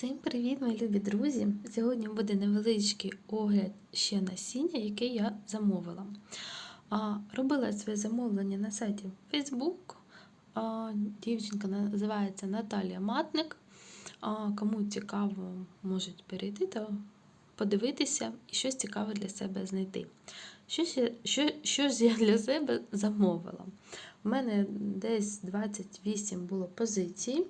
Всім привіт, мої любі друзі! Сьогодні буде невеличкий огляд ще насіння, яке я замовила. Робила своє замовлення на сайті Facebook. Дівчинка називається Наталія Матник. Кому цікаво, можуть перейти та подивитися і щось цікаве для себе знайти. Що ж, що, що ж я для себе замовила? У мене десь 28 було позицій.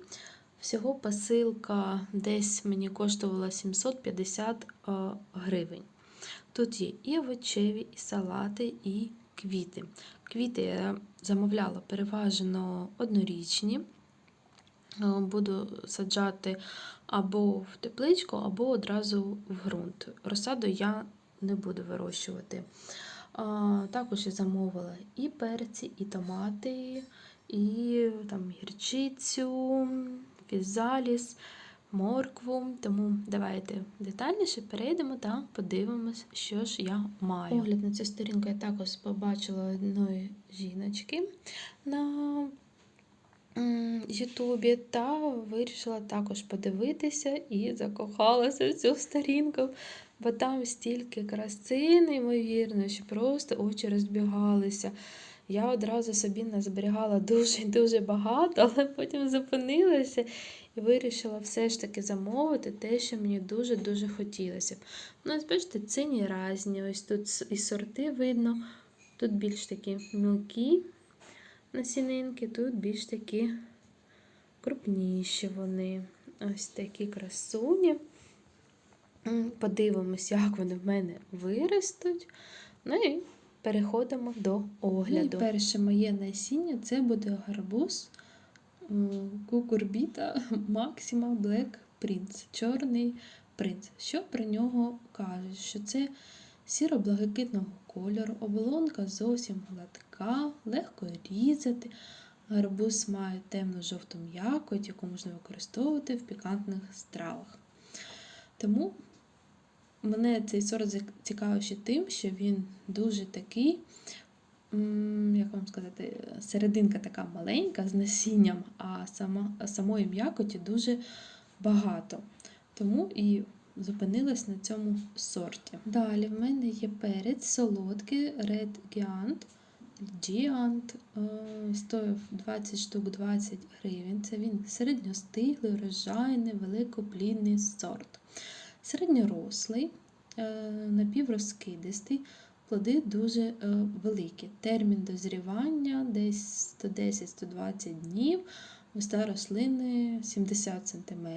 Всього посилка десь мені коштувала 750 е, гривень. Тут є і овочеві, і салати, і квіти. Квіти я замовляла переважно однорічні. Е, Буду саджати або в тепличку, або одразу в ґрунт. Розсаду я не буду вирощувати. Також я замовила і перці, і томати, і там гірчицю, фізаліс, моркву. Тому давайте детальніше перейдемо та подивимось, що ж я маю. Огляд на цю сторінку я також побачила одної жіночки на Ютубі та вирішила також подивитися і закохалася в цю сторінку, бо там стільки краси, неймовірно, що просто очі розбігалися. Я одразу собі назберігала дуже-дуже багато, але потім зупинилася і вирішила все ж таки замовити те, що мені дуже-дуже хотілося. Ну, бачите, ціні різні. Ось тут і сорти видно. Тут більш такі мілкі насінинки, тут більш такі крупніші вони. Ось такі красуні. Подивимось, як вони в мене виростуть. Ну і переходимо до огляду. І перше моє насіння це буде гарбуз кукурбіта Максима Black Prince, чорний принц. Що про нього кажуть? Що це сіро-блакитного кольору, оболонка зовсім гладка, легко різати. Гарбуз має темно-жовту м'якоть, яку можна використовувати в пікантних стравах. Тому мене цей сорт цікавий ще тим, що він дуже такий, як вам сказати, серединка така маленька з насінням, а самої м'якоті дуже багато. Тому і зупинилась на цьому сорті. Далі в мене є перець солодкий Red Giant. Giant е, стоїв 20 штук 20 гривень. Це він середньостиглий, урожайний, великоплідний сорт. Середньорослий, е, напіврозкидистий, плоди дуже е, великі. Термін дозрівання десь 110-120 днів, висота рослини 70 см,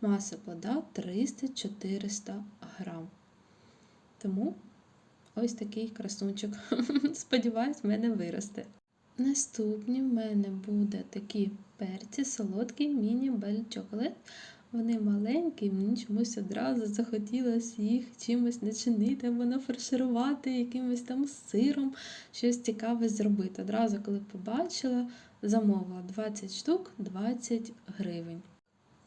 маса плода 300-400 грам. Тому ось такий красунчик. Сподіваюсь, в мене виросте. Наступні в мене буде такі перці, солодкі міні-бель чоколад. Вони маленькі, мені чомусь одразу захотілося їх чимось начинити або нафарширувати якимось там сиром, щось цікаве зробити. Одразу, коли побачила, замовила 20 штук 20 гривень.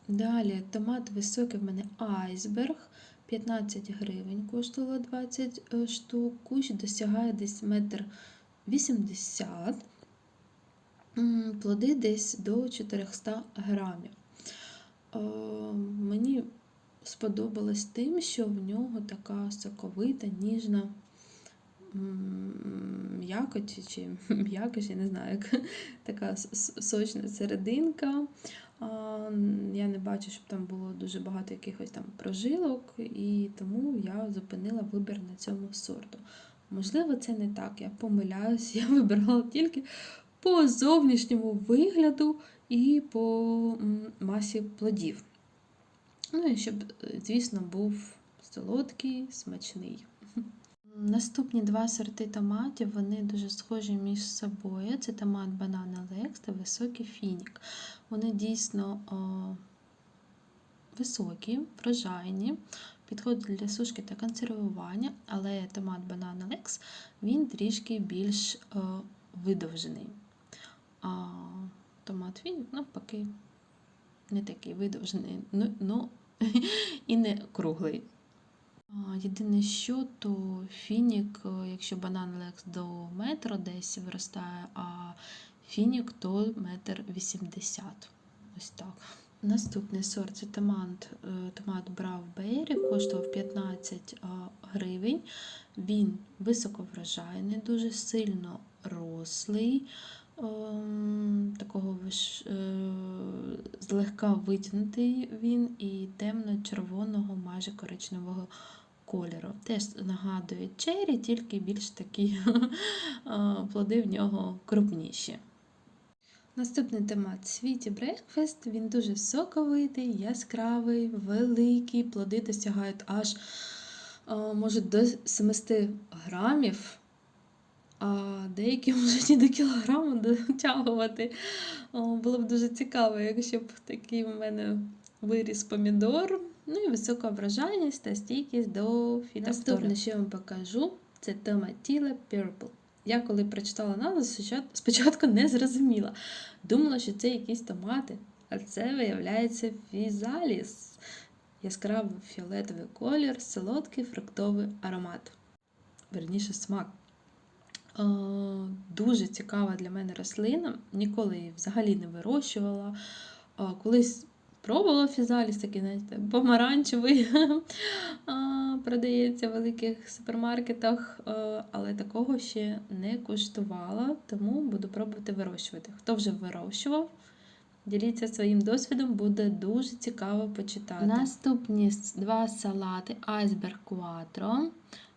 Далі томат високий в мене айсберг. 15 гривень коштувало 20 е, штук. Кущ досягає десь метр 80. Плоди десь до 400 грамів. Е, Мені сподобалось тим, що в нього така соковита, ніжна м'якоть чи м'якость, я не знаю, як така сочна серединка. Я не бачу, щоб там було дуже багато якихось там прожилок, і тому я зупинила вибір на цьому сорту. Можливо, це не так, я помиляюсь, я вибирала тільки по зовнішньому вигляду і по масі плодів. Ну і щоб, е, звісно, був солодкий, смачний. Наступні два сорти томатів, вони дуже схожі між собою. Це томат банана Лекс та високий фінік. Вони дійсно о, високі, врожайні, підходять для сушки та консервування, але томат банана Лекс він трішки більш о, видовжений. А томат фінік, навпаки, не такий видовжений, ну, ну і не круглий. Єдине, що то фінік, якщо банан лекс до метра десь виростає, а фінік то метр вісімдесят. Ось так. Наступний сорт це томат, е, томат Брав Бейрі, коштував 15 гривень. Він високоврожайний, дуже сильно рослий, такого виш- е, злегка витягнутий він і темно-червоного, майже коричневого кольору. Теж нагадує чері, тільки більш такі плоди в нього крупніші. Наступний томат Світі Брекфест. Він дуже соковитий, яскравий, великий. Плоди досягають аж може до 700 грамів, а деякі можуть і до кілограму дотягувати. Було б дуже цікаво, якщо б такий у мене виріс помідор. Ну і висока врожайність та стійкість до фітофтори. Наступне, що я вам покажу, це томатіла Purple. Я коли прочитала назву, спочатку не зрозуміла. Думала, що це якісь томати, а це виявляється фізаліс. Яскравий фіолетовий колір, солодкий фруктовий аромат. Верніше смак. Е, Дуже цікава для мене рослина. Ніколи її взагалі не вирощувала. Е, Колись пробувала фізаліс, такий, знаєте, помаранчевий. Продається в великих супермаркетах, е, але такого ще не куштувала, тому буду пробувати вирощувати. Хто вже вирощував, діліться своїм досвідом, буде дуже цікаво почитати. Наступні два салати Iceberg Quattro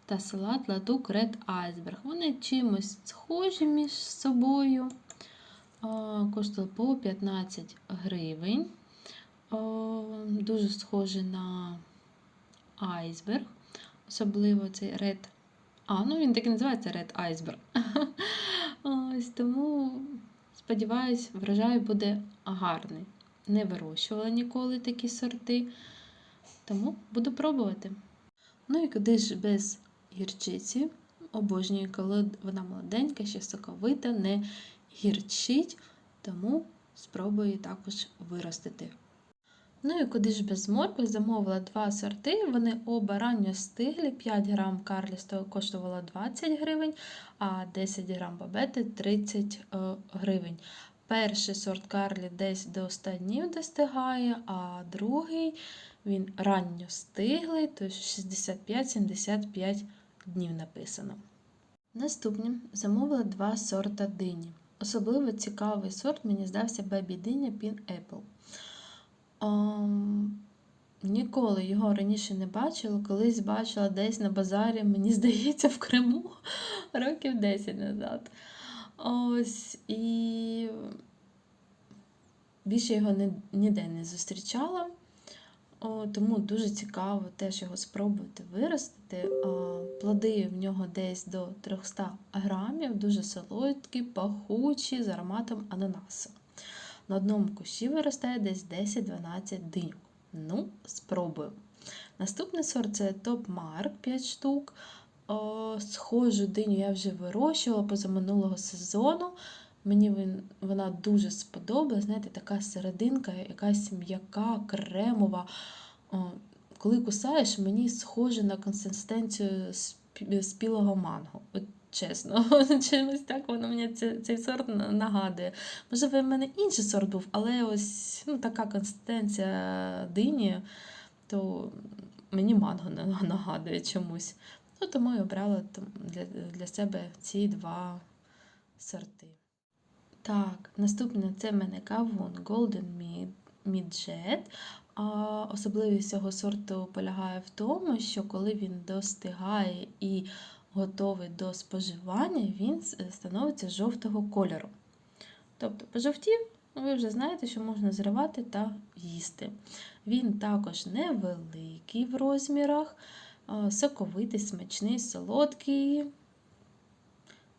та салат Ладук Red Iceberg. Вони чимось схожі між собою. А, Коштували по 15 гривень. Дуже схожі на айсберг. Особливо цей Red. А, ну він так і називається Red Iceberg. Ось тому, сподіваюсь, врожай буде гарний. Не вирощувала ніколи такі сорти, тому буду пробувати. Ну і куди ж без гірчиці. Обожнюю, коли вона молоденька, ще соковита, не гірчить, тому спробую також виростити. Ну і куди ж без моркви замовила два сорти. Вони оба ранньо стиглі. 5 грам карлістого коштувало 20 гривень, а 10 грам бабети 30 е, гривень. Перший сорт карлі десь до 100 днів достигає, а другий він ранньо стиглий, то 65-75 днів написано. Наступним замовила два сорта дині. Особливо цікавий сорт мені здався Baby Диня Pin Apple. Ам, Ніколи його раніше не бачила, колись бачила десь на базарі, мені здається, в Криму років 10 назад. Ось і більше його ніде не зустрічала. Тому дуже цікаво теж його спробувати виростити. Плоди в нього десь до 300 грамів, дуже солодкі, пахучі, з ароматом ананасу. На одному кущі виростає десь 10-12 диньок. Ну, спробую. Наступний сорт це Top Mark 5 штук. Схожу диню я вже вирощувала позаминулого сезону. Мені він, вона дуже сподобалась. Знаєте, така серединка, якась м'яка, кремова. Коли кусаєш, мені схоже на консистенцію спі- спілого манго. От чесно, чимось так воно мені цей, цей сорт на- нагадує. Можливо, в мене інший сорт був, але ось ну, така консистенція дині, то мені манго нагадує чомусь. Ну, тому я обрала для, для себе ці два сорти. Так, наступне це в мене кавун Golden Mid- Midget. А особливість цього сорту полягає в тому, що коли він достигає і готовий до споживання, він становиться жовтого кольору. Тобто пожовтів, ви вже знаєте, що можна зривати та їсти. Він також невеликий в розмірах, соковитий, смачний, солодкий.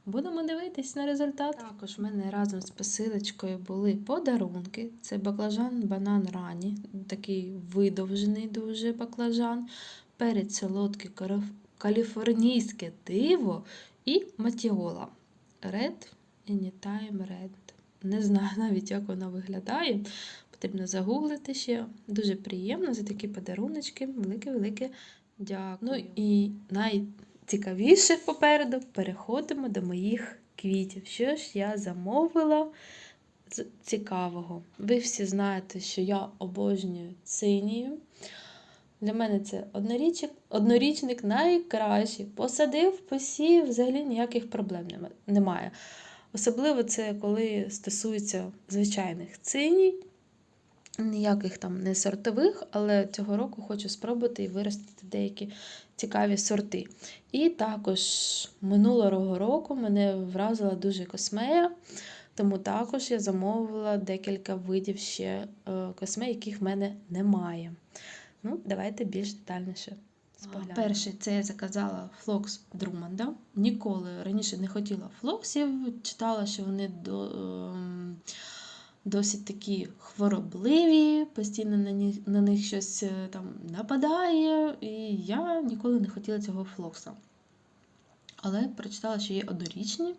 Будемо дивитись на результат. Також в мене разом з посилочкою були подарунки. Це баклажан банан рані, такий видовжений дуже баклажан, перець солодкий каліфорнійське диво і матіола. Red Anytime Red. Не знаю навіть, як вона виглядає. Потрібно загуглити ще. Дуже приємно за такі подаруночки. Велике-велике дякую. Ну і найцікавіше попереду переходимо до моїх квітів. Що ж я замовила цікавого. Ви всі знаєте, що я обожнюю цинію. Для мене це однорічник, однорічник найкращий. Посадив, посів, взагалі ніяких проблем немає. Особливо це коли стосується звичайних циній, ніяких там не сортових, але цього року хочу спробувати і виростити деякі цікаві сорти. І також минулого року мене вразила дуже космея, тому також я замовила декілька видів ще е, космей, яких в мене немає. Ну, давайте більш детальніше. споглянемо. Перший це я заказала флокс Друмонда. Ніколи раніше не хотіла флоксів, читала, що вони до, ем, досить такі хворобливі, постійно на них, на них щось е, там нападає, і я ніколи не хотіла цього флокса. Але прочитала, що є однорічні,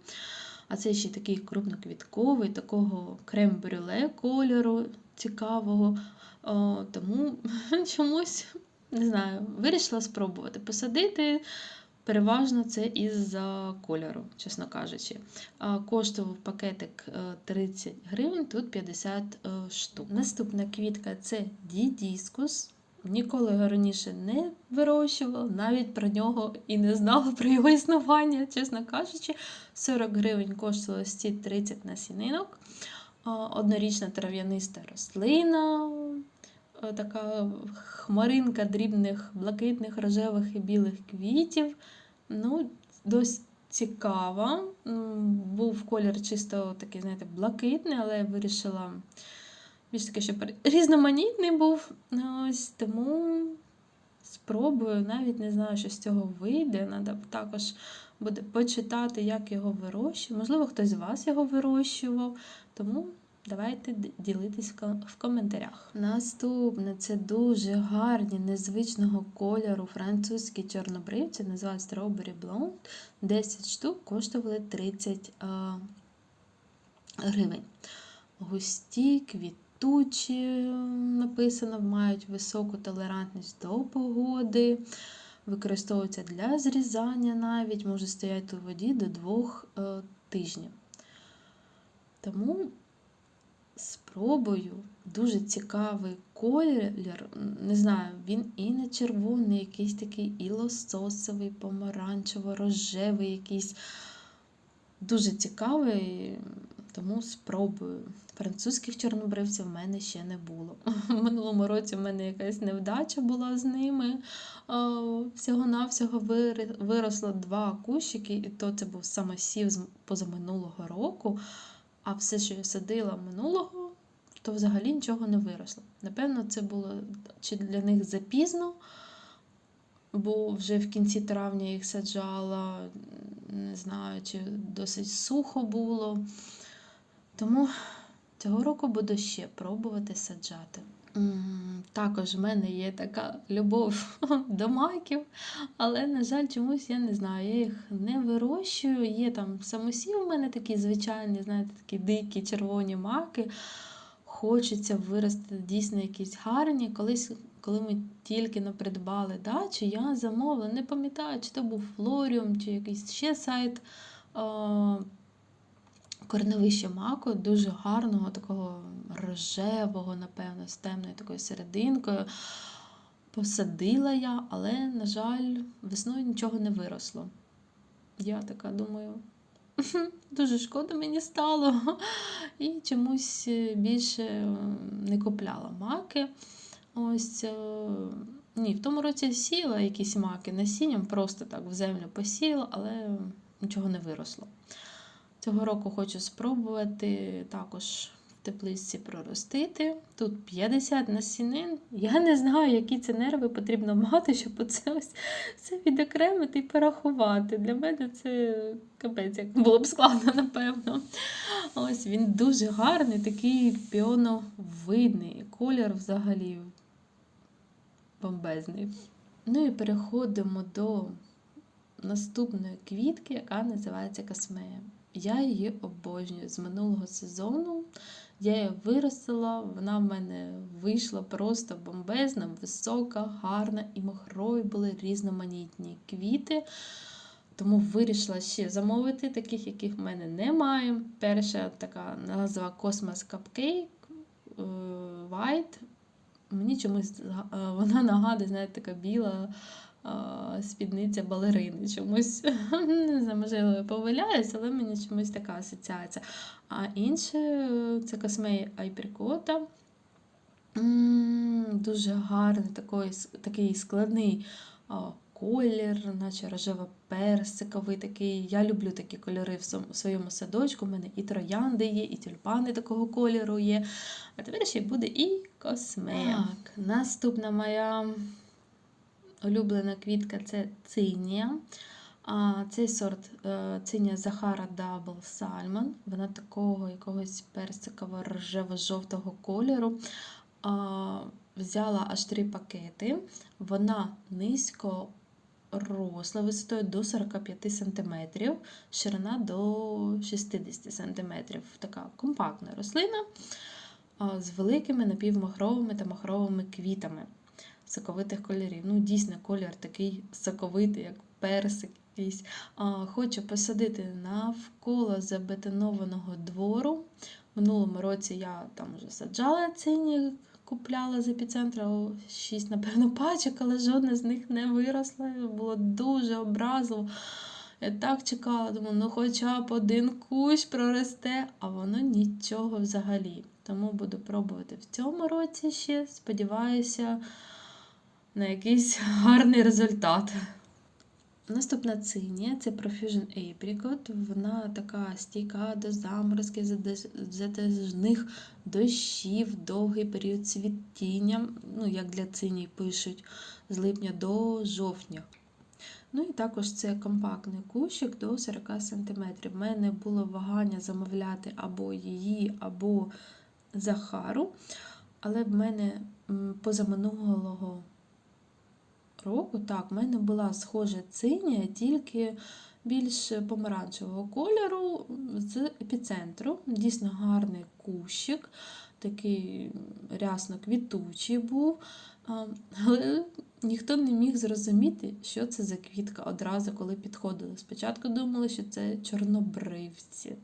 а це ще такий крупноквітковий, такого крем-брюле кольору цікавого. О, тому чомусь не знаю, вирішила спробувати посадити. Переважно це із-за кольору, чесно кажучи. Коштував пакетик е, 30 гривень, тут 50 е, штук. Наступна квітка це дідіскус. Ніколи його раніше не вирощувала, навіть про нього і не знала про його існування, чесно кажучи. 40 гривень коштувало ці 30 насінинок. Однорічна трав'яниста рослина, е, така хмаринка дрібних блакитних, рожевих і білих квітів. Ну, досить цікава. Був колір чисто такий, знаєте, блакитний, але я вирішила більш таки, щоб різноманітний був. Ось тому спробую, навіть не знаю, що з цього вийде. Надо також буде почитати, як його вирощує. Можливо, хтось з вас його вирощував. Тому давайте ділитись в коментарях. Наступне це дуже гарні, незвичного кольору французькі чорнобривці, називають Strawberry Blonde. 10 штук коштували 30 а, гривень. Густі, квітучі, написано, мають високу толерантність до погоди, використовуються для зрізання навіть, може стояти у воді до двох е, тижнів. Тому спробую. Дуже цікавий колір. Не знаю, він і не червоний, якийсь такий і лососовий, помаранчево-рожевий, якийсь дуже цікавий, тому спробую. Французьких чорнобривців в мене ще не було. В минулому році в мене якась невдача була з ними. Всього-навсього виросло два кущики, і то це був самосів з позаминулого року. А все, що я садила минулого, то взагалі нічого не виросло. Напевно, це було чи для них запізно, бо вже в кінці травня їх саджала, не знаю, чи досить сухо було. Тому цього року буду ще пробувати саджати. Також в мене є така любов до маків, але, на жаль, чомусь я не знаю, я їх не вирощую. Є там самосів у мене такі звичайні, знаєте, такі дикі червоні маки. Хочеться виростити дійсно якісь гарні. Колись, коли ми тільки не придбали дачу, я замовила, не пам'ятаю, чи то був Флоріум, чи якийсь ще сайт. а, Корневище маку дуже гарного, такого рожевого, напевно, з темною такою серединкою. Посадила я, але, на жаль, весною нічого не виросло. Я така думаю, дуже шкода мені стало. І чомусь е, більше е, не купляла маки. Ось, е, ні, в тому році сіла якісь маки насінням, просто так в землю посіяла, але нічого не виросло. Цього року хочу спробувати також в тепличці проростити. Тут 50 насінин. Я не знаю, які це нерви потрібно мати, щоб оце ось все відокремити і порахувати. Для мене це капець, як було б складно, напевно. Ось він дуже гарний, такий піоновидний. Колір взагалі бомбезний. Ну і переходимо до наступної квітки, яка називається Космея. Я її обожнюю з минулого сезону. Я її виростила, вона в мене вийшла просто бомбезна, висока, гарна, і махрові були різноманітні квіти. тому вирішила ще замовити таких, яких в мене немає. Перша така назва Cosmos Cupcake е, White. Мені чомусь е, вона нагадує, знаєте, така біла спідниця балерини. Чомусь знаю, можливо, я помиляюсь, але мені чомусь така асоціація. А інше це Космей Айприкота. М, Дуже гарний такий, такий складний колір, наче рожево-персиковий такий. Я люблю такі кольори в в своєму садочку. У мене і троянди є, і тюльпани такого кольору є. А тепер ще буде і космея. Так, наступна моя улюблена квітка це цинія. А цей сорт е, цинія Захара Double Salmon. Вона такого якогось персиково-рожево-жовтого кольору. А, взяла аж три пакети. Вона низько росла висотою до 45 см, ширина до 60 см. Така компактна рослина з великими напівмахровими та махровими квітами соковитих кольорів. Ну, дійсно, колір такий соковитий, як персик якийсь. А, Хочу посадити навколо забетонованого двору. Минулому році я там вже саджала цині, купляла з епіцентру шість, напевно, пачок, але жодна з них не виросла. Було дуже образливо. Я так чекала, думаю, ну хоча б один кущ проросте, а воно нічого взагалі. Тому буду пробувати в цьому році ще. Сподіваюся на якийсь гарний результат. Наступна цинія це Profusion Apricot. Вона така стійка до заморозків, задаж- затяжних дощів, довгий період цвітіння, ну, як для циній пишуть, з липня до жовтня. Ну і також це компактний кущик до 40 см. У мене було вагання замовляти або її, або Захару. Але в мене позаминулого року, так, в мене була схожа цинія, тільки більш помаранчевого кольору з епіцентру. Дійсно гарний кущик, такий рясно квітучий був. Але ніхто не міг зрозуміти, що це за квітка одразу, коли підходили. Спочатку думали, що це чорнобривці.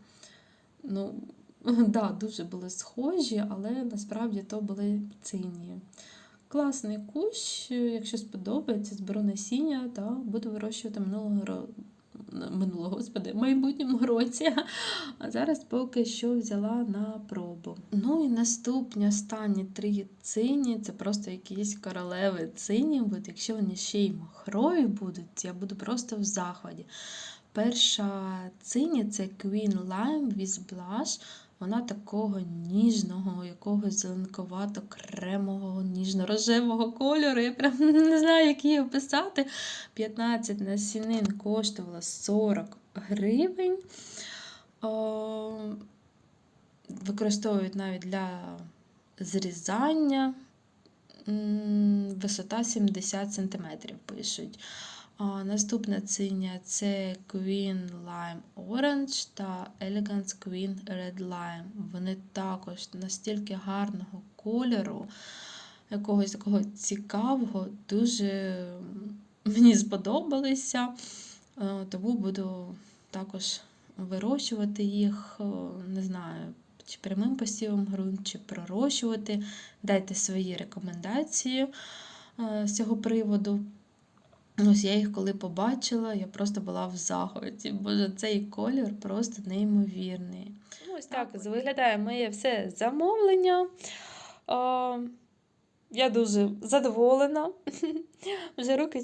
Ну, да, дуже були схожі, але насправді то були цинії. Класний кущ, якщо сподобається, зберу насіння та буду вирощувати минулого року. Минулого, господи, майбутньому році. А зараз поки що взяла на пробу. Ну і наступні останні три цині це просто якісь королеви цині. От якщо вони ще й махрові будуть, я буду просто в захваті. Перша цині це Queen Lime with Blush. Вона такого ніжного, якогось зеленковато-кремового, ніжно-рожевого кольору. Я прям не знаю, як її описати. 15 насінин коштувала 40 гривень. О, використовують навіть для зрізання. Висота 70 см пишуть. А, Наступна циня це Queen Lime Orange та Elegance Queen Red Lime. Вони також настільки гарного кольору, якогось такого цікавого, дуже мені сподобалися. Е, Тому буду також вирощувати їх, е, не знаю, чи прямим посівом ґрунт, чи пророщувати. Дайте свої рекомендації е, з цього приводу. Ось я їх коли побачила, я просто була в захваті. Боже, цей колір просто неймовірний. Ну, ось так виглядає моє все замовлення. А, я дуже задоволена. Вже руки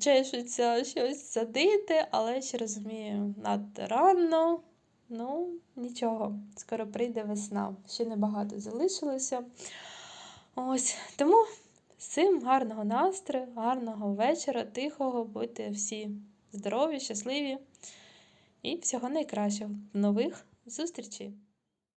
чешуться щось садити, але ще розумію, надто рано. Ну, нічого, скоро прийде весна. Ще небагато залишилося. Ось, тому Всім гарного настрою, гарного вечора, тихого, будьте всі здорові, щасливі і всього найкращого. Нових зустрічей!